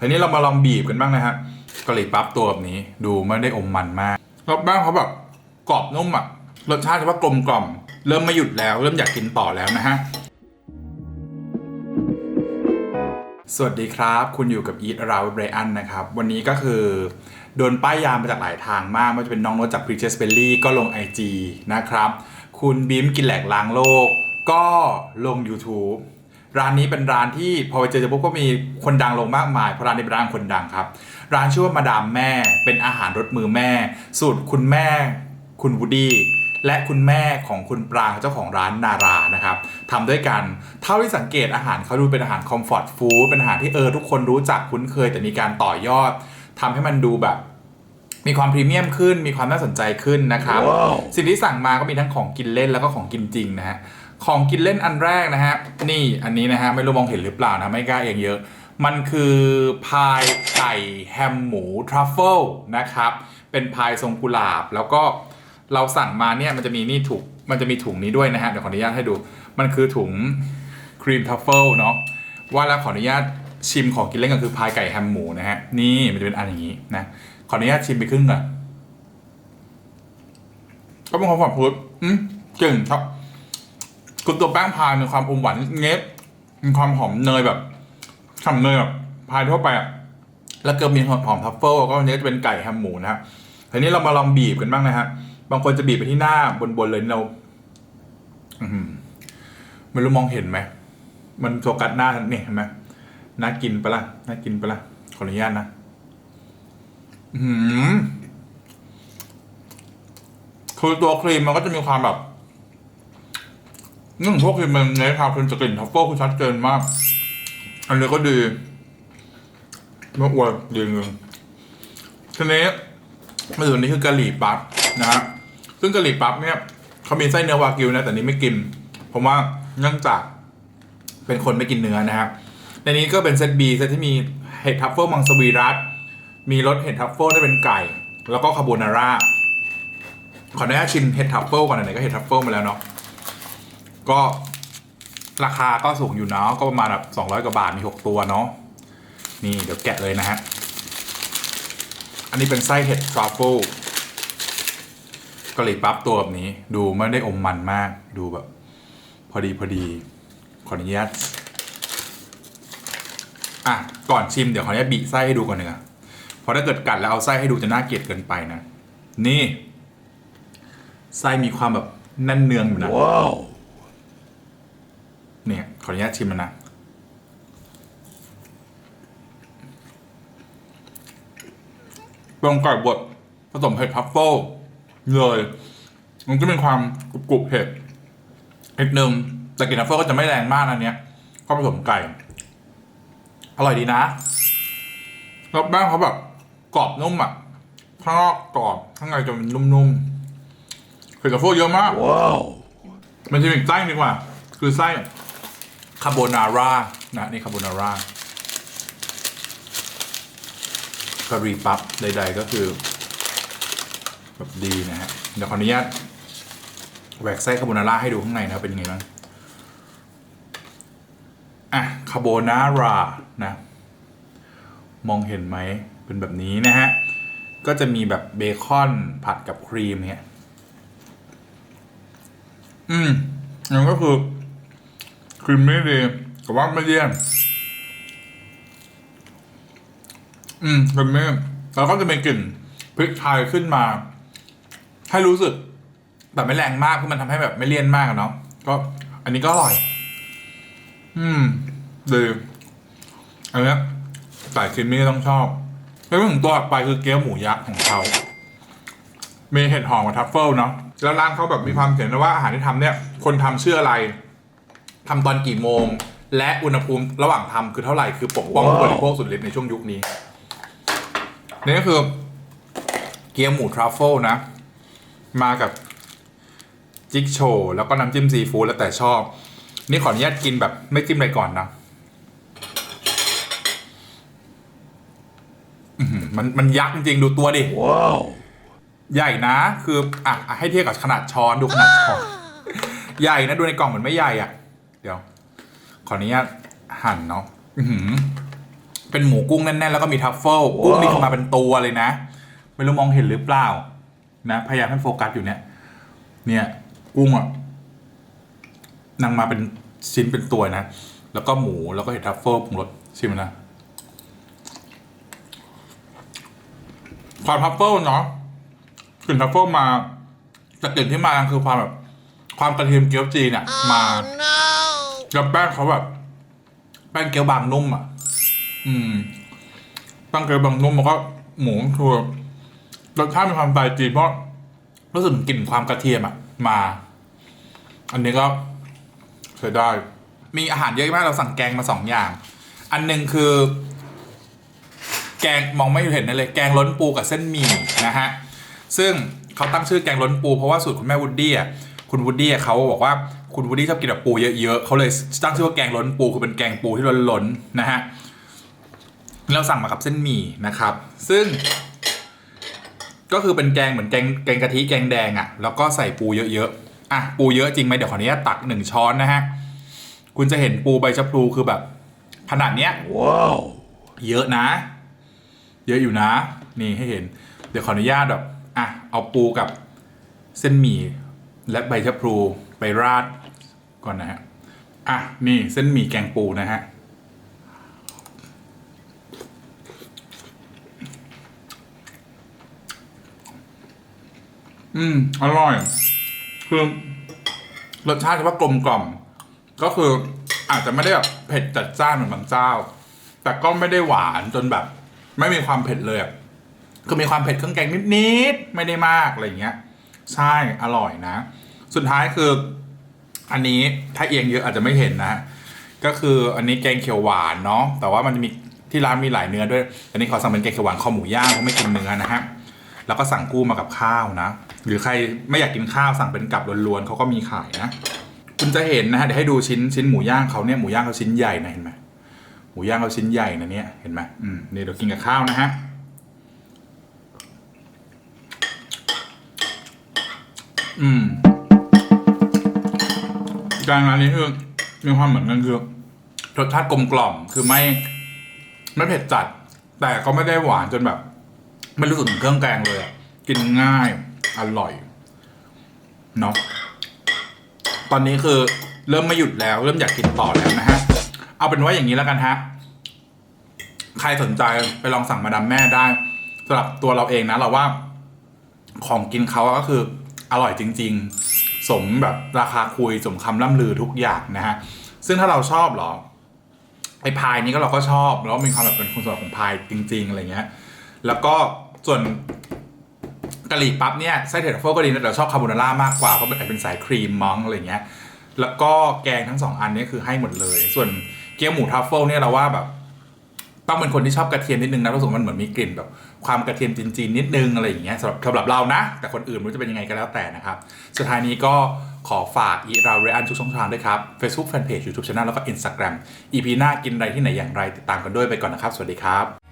ทีนี้เรามาลองบีบกันบ้างนะฮะกะหรี่ปั๊บตัวแบบนี้ดูไม่ได้อมมันมากแล้วแป้งเขาแบบกรอบนุ่มอะรสชาติว่ากลมกล่อม เริ่มไม่หยุดแล้ว เริ่มอยากกินต่อแล้วนะฮะสวัสดีครับ คุณอยู่กับ Eat Around Brian นะครับ วันนี้ก็คือ โดนป้ายยามมาจากหลายทางมากไม่ว่าจะเป็นน้องโนจาก p r e a c h e s Belly ก็ลง IG นะครับ คุณบีมกินแหลกล้างโลก ก็ลง YouTube ร้านนี้เป็นร้านที่พอไปเจอเจอปุ๊บก็มีคนดังลงมากมายเพราะร้านนี้เป็นร้านคนดังครับ ร้านชื่อว่ามาดามแม่เป็นอาหารรสมือแม่ สูตรคุณแม่ คุณวูดดี้และคุณแม่ของคุณปรางเจ้าของร้านนารานะครับทำด้วยกันเท่าที่สังเกตอาหารเขาดูเป็นอาหารคอมฟอร์ตฟู้ดเป็นอาหารที่เออทุกคนรู้จักคุ้นเคย แต่มีการต่อยอดทำให้มันดูแบบมีความพรีเมียมขึ้น มีความน่าสนใจขึ้นนะครับสิ่งที่สั่งมาก็มีทั้งของกินเล่นแล้วก็ของกินจริงนะฮะ ของกินเล่นอันแรกนะฮะ นี่อันนี้นะฮะ ไม่รู้มองเห็นหรือเปล่านะ ไม่กล้าเองเยอะ มันคือพายไก่แฮมหมูทรัฟเฟิลนะครับ เป็นพายทรงกุหลาบ แล้วก็เราสั่งมาเนี่ยมันจะมีนี่ถุงมันจะมีถุงนี้ด้วยนะฮะ เดี๋ยวขออนุญาตให้ดู มันคือถุงครีมทรัฟเฟิลเนาะ ว่าแล้วขออนุญาตชิมของกินเล่นก็คือพายไก่แฮมหมูนะฮะ นี่มันจะเป็นอันอย่างนี้นะ ขออนุญาตชิมไปครึ่งก่อนก็เป็นความหวานพุดอืมเก่งครับ คือตัวแป้งพายมีความอมหวานเง็บมีความหอมเนยแบบฉ่ำเนยแบบพายทั่วไปอะแล้วก็มีหอมหอมทัฟเฟิลแล้วก็อันนี้จะเป็นไก่แฮมหมูนะฮะทีนี้เรามาลองบีบกันบ้างนะฮะบางคนจะบีบไปที่หน้าบนๆเลยเราอือหือไม่รู้มองเห็นไหมมันโฟกัสหน้าเนี่ยเห็นไหมน่ากินปะล่ะน่ากินปะล่ะขออนุญาตนะอืมคือตัวครีมมันก็จะมีความแบบ นึ่งพวกครีมมันในทางคุณจะกลิ่นทัฟเฟิลคือชัดเจนมาก อันนี้ก็ดีเมื่ออวดดีเงินทีนี้มาถึงนี้คือกะหรี่ปั๊บนะฮะซึ่งกะหรี่ปั๊บเนี่ยเขามีไส้เนื้อวากิวนะแต่นี้ไม่กิน เพราะว่าเนื่องจากเป็นคนไม่กินเนื้อนะครับในนี้ก็เป็นเซต B เซตที่มีเห็ดทัฟเฟิลมังสวีรัตมีรสเห็ดทัฟเฟิลที่เป็นไก่ แล้วก็คาโบนาร่าขออนุญาตชิมเห็ดทัฟเฟิลก่อนไหนๆก็เห็ดทัฟเฟิลมาแล้วเนาะ ก็ราคาก็สูงอยู่เนาะก็ประมาณแบบสองร้อยกว่าบาทมีหกตัวเนาะนี่เดี๋ยวแกะเลยนะฮะ อันนี้เป็นไส้เห็ดทรัฟเฟิลกะหรี่ปั๊บตัวแบบนี้ ดูไม่ได้อมมันมากดูแบบ พอดีพอดีขออนุญาตอะก่อนชิมเดี๋ยวขออนุญาตบีไส้ให้ดูก่อนหนึ่งอะเพราะถ้าเกิดกัดแล้วเอาไส้ให้ดูจะน่าเกลียดเกินไปนะ นี่ ไส้มีความแบบแน่นเนืองอยู่นะ Wow. เนี่ยขออนุญาตชิมมันนะเป็นไก่บดผสมเห็ดทัฟเฟิลเลย มันจะเป็นความกรุบๆเผ็ดนิดนึงแต่กลิ่นทัฟเฟิลก็จะไม่แรงมากนะเนี้ยก็ผสมไก่ อร่อยดีนะแล้วแป้งเขาแบบกรอบนุ่มอะข้างนอกกรอบข้างในจะเป็นนุ่มๆเผ็ดทัฟเฟิลเยอะมาก Wow. มันจะมีอีกไส้ดีกว่า คือไส้ คาโบนาร่านะนี่คาโบนาร่ากะหรี่ปั๊บใด ๆ ก็คือแบบดีนะฮะเดี๋ยวขออนุญาตแหวกไส้คาโบนาร่าให้ดูข้างในนะเป็นยังไงบ้างอะคาโบนาร่านะมองเห็นไหมเป็นแบบนี้นะฮะ ก็จะมีแบบเบคอนผัดกับครีมเนี่ย อืมนั่นก็คือ ครีมไม่ดีแต่ว่าไม่เลี่ยนอืมครีมไม่แล้วก็จะมีกลิ่นพริกไทยขึ้นมา ให้รู้สึกแต่ไม่แรงมากเพราะมันทำให้แบบไม่เลี่ยนมากเนาะก็ อันนี้ก็อร่อย อืมดีอันนี้ยสายครีมมี่ต้องชอบแล้วถึงตัวต่อไปคือเกี๊ยวหมูยักษ์ของเขามีเห็ดหอมกับทัฟเฟิลเนาะแล้วร้านเขาแบบมีความเขียนว่าอาหารที่ทำเนี่ย คนทำชื่ออะไร ทำตอนกี่โมง และอุณหภูมิระหว่างทำคือเท่าไหร่คือปกป้องผู้บริโภคสุดฤทธิ์ในช่วงยุคนี้นี่ก็คือเกี๊ยวหมูทรัฟเฟิลนะ มากับจิ๊กโชว์แล้วก็น้ำจิ้มซีฟู้ดแล้วแต่ชอบ นี่ขออนุญาตกินแบบไม่จิ้มอะไรก่อนนะอื้อหือมันมันยักษ์จริงๆ ดูตัวดิ Wow. ใหญ่นะ คืออะอะ ให้เทียบกับขนาดช้อน ดูขนาดช้อน ใหญ่นะ ดูในกล่องเหมือนไม่ใหญ่อะ เดี๋ยว ขออนุญาตหั่นเนาะอื้อหือเป็นเป็นหมูกุ้งแน่นๆแล้วก็มีทัฟเฟิลกุ้งนี่คือมาเป็นตัวเลยนะ ไม่รู้มองเห็นหรือเปล่า นะพยายามให้โฟกัสอยู่เนี่ย เนี่ย กุ้งอะนางมาเป็นชิ้นเป็นตัวนะ แล้วก็หมูแล้วก็เห็ดทัฟเฟิลปรุงรสชิมนะความทัฟเฟิลเนาะกลิ่นทัฟเฟิลมาแต่กลิ่นที่มาคือความแบบ ความกระเทียมเกี๊ยวจีนอะมา แล้วแป้งเขาแบบแป้งเกี๊ยวบางนุ่มอะ อืมแป้งเกี๊ยวบางนุ่มแล้วก็หมูคือรสชาติมีความไตจีนเพราะรู้สึกกลิ่นความกระเทียมอะ มา อันนี้ก็ใช้ได้ มีอาหารเยอะมากเราสั่งแกงมาสองอย่าง อันหนึ่งคือ แกงมองไม่เห็นนั่นเลย แกงล้นปูกับเส้นหมี่นะฮะ ซึ่งเขาตั้งชื่อแกงล้นปูเพราะว่าสูตรคุณแม่วูดดี้อะ คุณวูดดี้อะเขาบอกว่าคุณวูดดี้ชอบกินแบบปูเยอะๆเขาเลยตั้งชื่อว่าแกงล้นปูคือเป็นแกงปูที่ล้นๆนะฮะเราสั่งมากับเส้นหมี่นะครับ ซึ่ง ก็คือเป็นแกงเหมือนแกงแกงกะทิแกงแดงอะ แล้วก็ใส่ปูเยอะๆอะปูเยอะจริงไหมเดี๋ยวขออนุญาตตักหนึ่งช้อนนะฮะคุณจะเห็นปูใบชะพลูคือแบบ ขนาดเนี้ยว้าวเยอะนะ เยอะอยู่นะ นี่ให้เห็น เดี๋ยวขออนุญาตแบบอะเอาปูกับเส้นหมี่ และใบชะพลูไปราดก่อนนะฮะ อะ นี่เส้นหมี่แกงปูนะฮะ อืม อร่อย คือรสชาติจะว่ากลมกล่อม ก็คืออาจจะไม่ได้แบบเผ็ดจัดจ้านเหมือนบางเจ้า แต่ก็ไม่ได้หวานจนแบบ ไม่มีความเผ็ดเลย คือมีความเผ็ดเครื่องแกงนิดๆ ไม่ได้มาก อะไรอย่างเงี้ย ใช่อร่อยนะ สุดท้ายคืออันนี้ถ้าเอียงเยอะอาจจะไม่เห็นนะ ก็คืออันนี้แกงเขียวหวานเนาะแต่ว่ามันจะมีที่ร้านมีหลายเนื้อด้วยอันนี้ขอสั่งเป็นแกงเขียวหวานคอหมูย่างเพราะไม่กินเนื้อนะฮะแล้วก็สั่งกู้มากับข้าวนะ หรือใครไม่อยากกินข้าวสั่งเป็นกับล้วนๆเขาก็มีขายนะ คุณจะเห็นนะฮะเดี๋ยวให้ดูชิ้นชิ้นหมูย่างเขาเนี่ยหมูย่างเขาชิ้นใหญ่นะเห็นไหมหมูย่างเขาชิ้นใหญ่นะเนี่ยเห็นไหมอืมนี่เดี๋ยวกินกับข้าวนะฮะ อืมกงร้านนี้คือมีความเหมือนกันคือรสชาติกลมกล่อมคือไม่ ไม่เผ็ดจัด แต่ก็ไม่ได้หวานจนแบบ ไม่รู้สึกถึงเครื่องแกงเลยอะกินง่าย อร่อยเนาะตอนนี้คือเริ่มไม่หยุดแล้ว เริ่มอยากกินต่อแล้วนะฮะ เอาเป็นว่าอย่างนี้แล้วกันฮะ ใครสนใจไปลองสั่งมาดามแม่ได้สำหรับตัวเราเองนะ เราว่า ของกินเขาก็คือ อร่อยจริง ๆ สมแบบราคาคุยสมคำล่ำลือทุกอย่างนะฮะซึ่งถ้าเราชอบเหรอไอ้พายนี้ก็เราก็ชอบแล้วมีความแบบเป็นคุณสมบัติของพายจริง ๆอะไรเงี้ย แล้วก็ส่วนกะหรี่ปั๊บเนี่ยไส้เทรัฟเฟิลก็ดีนะแต่เราชอบคาโบนาร่ามากกว่าเพราะมันเป็นสายครีมมั้งอะไรเงี้ยแล้วก็แกงทั้งสองอันนี้คือให้หมดเลย ส่วนเกี๊ยวหมูทัฟเฟิลเนี่ยเราว่าแบบ ต้องเป็นคนที่ชอบกระเทียมนิดนึงนะรู้สึกมันเหมือนมีกลิ่นแบบ ความกระเทียมจีนๆนิดนึงอะไรอย่างเงี้ยสำหรับสำหรับเรานะ แต่คนอื่นมันจะเป็นยังไงก็แล้วแต่นะครับ สุดท้ายนี้ก็ขอฝากอีราเรียนทุกช่องทางด้วยครับ Facebook Fanpage YouTube Channel แล้วก็ Instagram EP หน้ากินอะไรที่ไหนอย่างไรติดตามกันด้วยไปก่อนนะครับ สวัสดีครับ